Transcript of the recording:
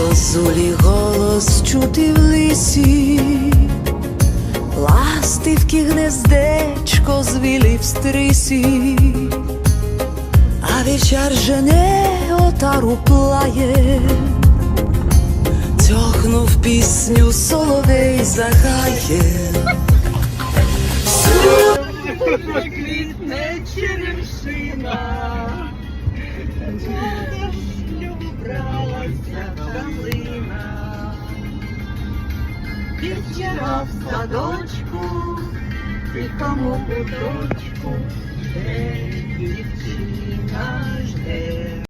Зозулі голос чути в лисі, ластивки гнездечко звілі в стрисі, а вечір жене отару плає, Тьохнув пісню соловей захає, Сюди квітне черемшина Вівчара в садочку, тихому куточку.